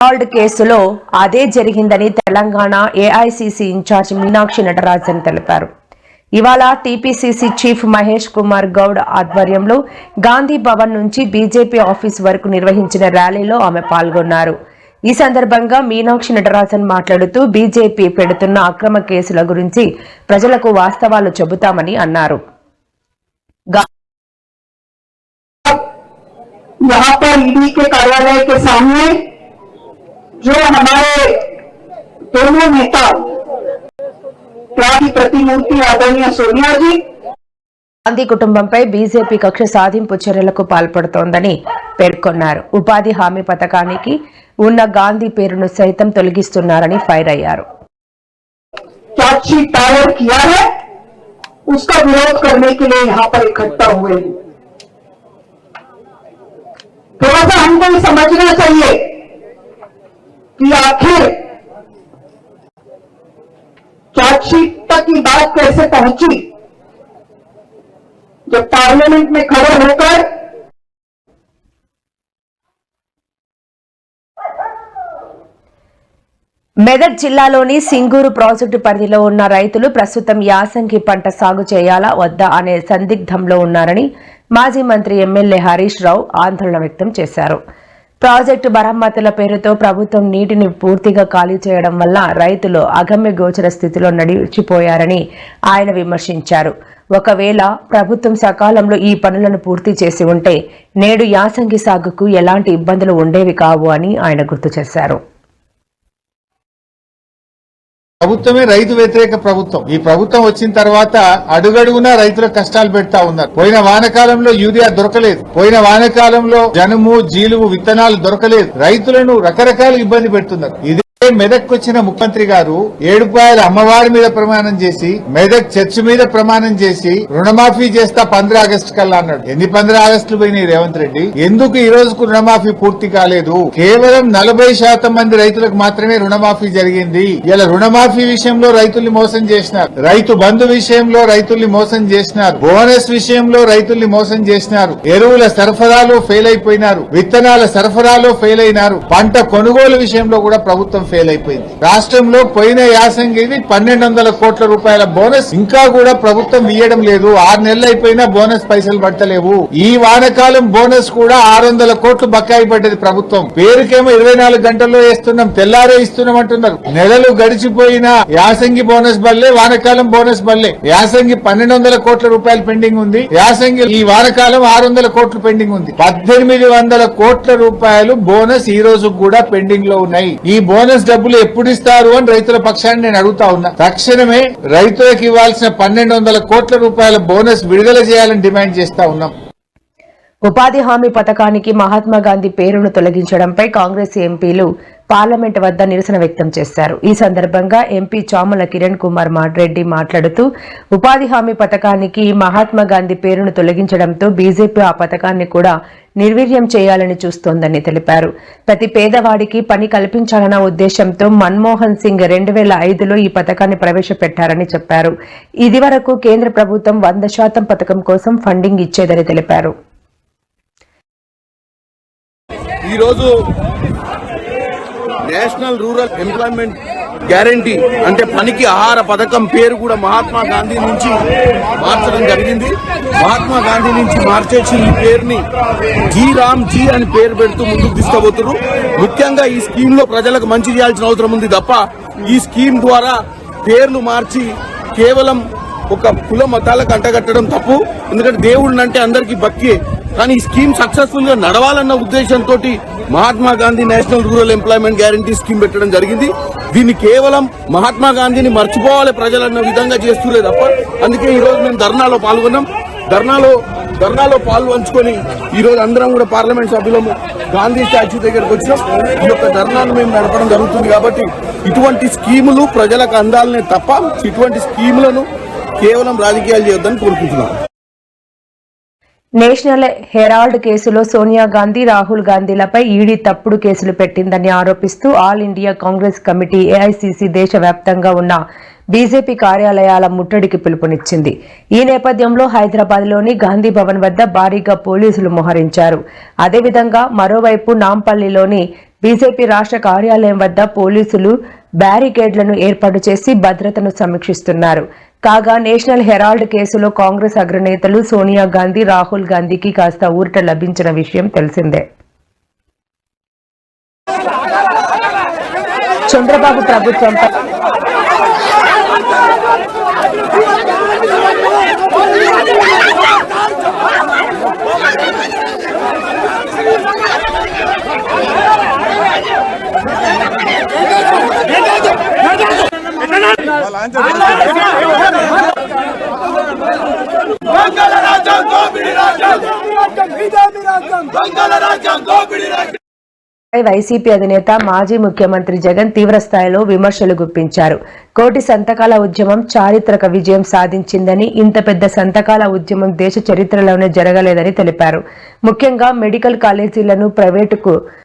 Herald కేసులో అదే జరిగిందని తెలంగాణ ఏఐసిసి ఇన్ఛార్జ్ మీనాక్షి నటరాజన్ తెలిపారు ఇవాళ టీపీసీసీ చీఫ్ మహేష్ కుమార్ గౌడ్ ఆధ్వర్యంలో గాంధీ భవన్ నుంచి బీజేపీ ఆఫీస్ వరకు నిర్వహించిన ర్యాలీలో ఆమె పాల్గొన్నారు ఈ సందర్భంగా మీనాక్షి నటరాజన్ మాట్లాడుతూ బీజేపీ పెడుతున్న అక్రమ కేసుల గురించి ప్రజలకు వాస్తవాలు చెబుతామని అన్నారు గా- यहाँ पर ईडी के कार्यालय के सामने जो हमारे दोनों नेता त्यागी प्रतिमूर्ति आदरणीय सोनिया जी గాంధీ కుటుంబంపై బీజేపీ కక్ష సాధింపు చర్యలకు పాల్పడుతోందని పేర్కొన్నారు ఉపాధి హామీ పథకానికి ఉన్న గాంధీ పేరును సైతం తొలగిస్తున్నారని ఫైర్ అయ్యారు चार्जशीट दायर किया है उसका विरोध करने के लिए यहाँ पर इकट्ठा हुए हैं थोड़ा सा हमको ये समझना चाहिए कि आखिर चार्जशीट तक की बात कैसे पहुंची जब पार्लियामेंट में खड़े होकर మెదక్ జిల్లాలోని సింగూరు ప్రాజెక్టు పరిధిలో ఉన్న రైతులు ప్రస్తుతం యాసంగి పంట సాగు చేయాలా వద్దా అనే సందిగ్ధంలో ఉన్నారని మాజీ మంత్రి ఎమ్మెల్యే హరీష్ రావు ఆందోళన వ్యక్తం చేశారు ప్రాజెక్టు మరమ్మతుల పేరుతో ప్రభుత్వం నీటిని పూర్తిగా ఖాళీ చేయడం వల్ల రైతులు అగమ్య గోచర స్థితిలో నడిచిపోయారని ఆయన విమర్శించారు. ఒకవేళ ప్రభుత్వం సకాలంలో ఈ పనులను పూర్తి చేసి ఉంటే నేడు యాసంగి సాగుకు ఎలాంటి ఇబ్బందులు ఉండేవి కావు అని ఆయన గుర్తు చేశారు. ప్రభుత్వమే రైతు వ్యతిరేక ప్రభుత్వం. ఈ ప్రభుత్వం వచ్చిన తర్వాత అడుగడుగునా రైతుల కష్టాలు పెడతా ఉన్నారు. పోయిన వానకాలంలో యూరియా దొరకలేదు. పోయిన వానకాలంలో జనుము జీలుము విత్తనాలు దొరకలేదు. రైతులను రకరకాల ఇబ్బంది పెడుతున్నారు. ఇదే మెదక్ వచ్చిన ముఖ్యమంత్రి గారు ఏడుపాయల అమ్మవారి మీద ప్రమాణం చేసి మెదక్ చర్చ్ మీద ప్రమాణం చేసి రుణమాఫీ చేస్తా పంద్రా ఆగస్టు కల్లా అన్నాడు. ఎన్ని పంద్రా ఆగస్టులు పోయినాయి రేవంత్ రెడ్డి? ఎందుకు ఈ రోజుకు రుణమాఫీ పూర్తి కాలేదు? కేవలం నలభై శాతం మంది రైతులకు మాత్రమే రుణమాఫీ జరిగింది. ఇలా రుణమాఫీ విషయంలో రైతుల్ని మోసం చేసినారు. రైతు బంధు విషయంలో రైతుల్ని మోసం చేసినారు. బోనస్ విషయంలో రైతుల్ని మోసం చేసినారు. ఎరువుల సరఫరాలో ఫెయిల్ అయిపోయినారు. విత్తనాల సరఫరాలో ఫెయిల్ అయినారు. పంట కొనుగోలు విషయంలో కూడా ప్రభుత్వం ఫెయిల్ అయిపోయింది. రాష్ట్రంలో పోయిన యాసంగిది పన్నెండు వందల కోట్ల రూపాయల బోనస్ ఇంకా కూడా ప్రభుత్వం ఇయ్యడం లేదు. ఆరు నెలలు అయిపోయినా బోనస్ పైసలు పట్టలేవు ఈ వానకాలం బోనస్ కూడా ఆరు వందల కోట్లు బకాయి పడ్డది ప్రభుత్వం. పేరుకేమో ఇరవై నాలుగు గంటల్లో వేస్తున్నాం తెల్లారే ఇస్తున్నాం అంటున్నారు. నెలలు గడిచిపోయిన యాసంగి బోనస్ బల్లే వానకాలం బోనస్ బల్లే. యాసంగి పన్నెండు వందల కోట్ల రూపాయలు పెండింగ్ ఉంది. యాసంగి ఈ వానకాలం ఆరు వందల కోట్లు పెండింగ్ ఉంది. పద్దెనిమిది వందల కోట్ల రూపాయలు బోనస్ ఈ రోజు కూడా పెండింగ్లో ఉన్నాయి. ఈ బోనస్ డబ్బులు ఎప్పుడు ఇస్తారు అని రైతుల పక్షాన్ని నేను అడుగుతా ఉన్నా. తక్షణమే రైతులకు ఇవ్వాల్సిన పన్నెండు వందల కోట్ల రూపాయల బోనస్ విడుదల చేయాలని డిమాండ్ చేస్తా ఉన్నాం. ఉపాధి హామీ పథకానికి మహాత్మా గాంధీ పేరును తొలగించడంపై కాంగ్రెస్ ఎంపీలు పార్లమెంట్ వద్ద నిరసన వ్యక్తం చేశారు. ఈ సందర్భంగా ఎంపీ చాముల కిరణ్ కుమార్ రెడ్డి మాట్లాడుతూ ఉపాధి హామీ పథకానికి మహాత్మా గాంధీ పేరును తొలగించడంతో బీజేపీ ఆ పథకాన్ని కూడా నిర్వీర్యం చేయాలని చూస్తోందని తెలిపారు. ప్రతి పేదవాడికి పని కల్పించాలన్న ఉద్దేశంతో మన్మోహన్ సింగ్ రెండు వేల ఐదులో ఈ పథకాన్ని ప్రవేశపెట్టారని చెప్పారు. ఇదివరకు కేంద్ర ప్రభుత్వం వంద శాతం పథకం కోసం ఫండింగ్ ఇచ్చేదని తెలిపారు. ఈరోజు నేషనల్ రూరల్ ఎంప్లాయ్మెంట్ గ్యారంటీ అంటే పనికి ఆహార పథకం పేరు కూడా మహాత్మా గాంధీ నుంచి మార్చడం జరిగింది. మహాత్మా గాంధీ నుంచి మార్చేసి ఈ పేరుని జీ రామ్ జీ అని పేరు పెడుతూ ముందుకు తీసుకోబోతున్నారు ముఖ్యంగా ఈ స్కీమ్లో ప్రజలకు మంచి చేయాల్సిన అవసరం ఉంది తప్ప ఈ స్కీమ్ ద్వారా పేర్లు మార్చి కేవలం ఒక కుల మతాలకు అంటగట్టడం తప్పు. ఎందుకంటే దేవుడిని అంటే అందరికీ భక్తి. కానీ ఈ స్కీమ్ సక్సెస్ఫుల్గా నడవాలన్న ఉద్దేశంతో Mahatma Gandhi national rural employment guarantee scheme పెట్టడం జరిగింది. దీన్ని కేవలం మహాత్మా గాంధీని మర్చిపోవాలి ప్రజలన్న విధంగా చేస్తులే తప్ప అందుకే ఈ రోజు మేము ధర్నాలో పాల్గొన్నాం. ధర్నాలో ధర్నాలో పాల్గొంచుకొని ఈ రోజు అందరం కూడా పార్లమెంట్ సభ్యులము గాంధీ స్టాచ్యూ దగ్గరకు వచ్చినాం. ఈ యొక్క ధర్నాను మేము నడపడం జరుగుతుంది కాబట్టి ఇటువంటి స్కీములు ప్రజలకు అందాలనే తప్ప ఇటువంటి స్కీములను కేవలం రాజకీయాలు చేయొద్దని కోరుకుంటున్నాను నేషనల్ హెరాల్డ్ కేసులో సోనియా గాంధీ రాహుల్ గాంధీలపై ఈడీ తప్పుడు కేసులు పెట్టిందని ఆరోపిస్తూ all India Congress committee AICC దేశవ్యాప్తంగా ఉన్న బీజేపీ కార్యాలయాల ముట్టడికి పిలుపునిచ్చింది. ఈ నేపథ్యంలో హైదరాబాద్లోని గాంధీ భవన్ వద్ద భారీగా పోలీసులు మోహరించారు. అదేవిధంగా మరోవైపు నాంపల్లిలోని బీజేపీ రాష్ట్ర కార్యాలయం వద్ద పోలీసులు బ్యారికేడ్లను ఏర్పాటు చేసి భద్రతను సమీక్షిస్తున్నారు. కాగా నేషనల్ హెరాల్డ్ కేసులో కాంగ్రెస్ అగ్రనేతలు సోనియా గాంధీ రాహుల్ గాంధీకి కాస్త ఊరట లభించిన విషయం తెలిసిందే. చంద్రబాబు ప్రభుత్వంపై వైసీపీ అధినేత మాజీ ముఖ్యమంత్రి జగన్ తీవ్రస్థాయిలో విమర్శలు గుప్పించారు. కోటి సంతకాల ఉద్యమం చారిత్రక విజయం సాధించిందని ఇంత పెద్ద సంతకాల ఉద్యమం దేశ చరిత్రలోనే జరగలేదని తెలిపారు. ముఖ్యంగా మెడికల్ కాలేజీలను ప్రైవేటుకు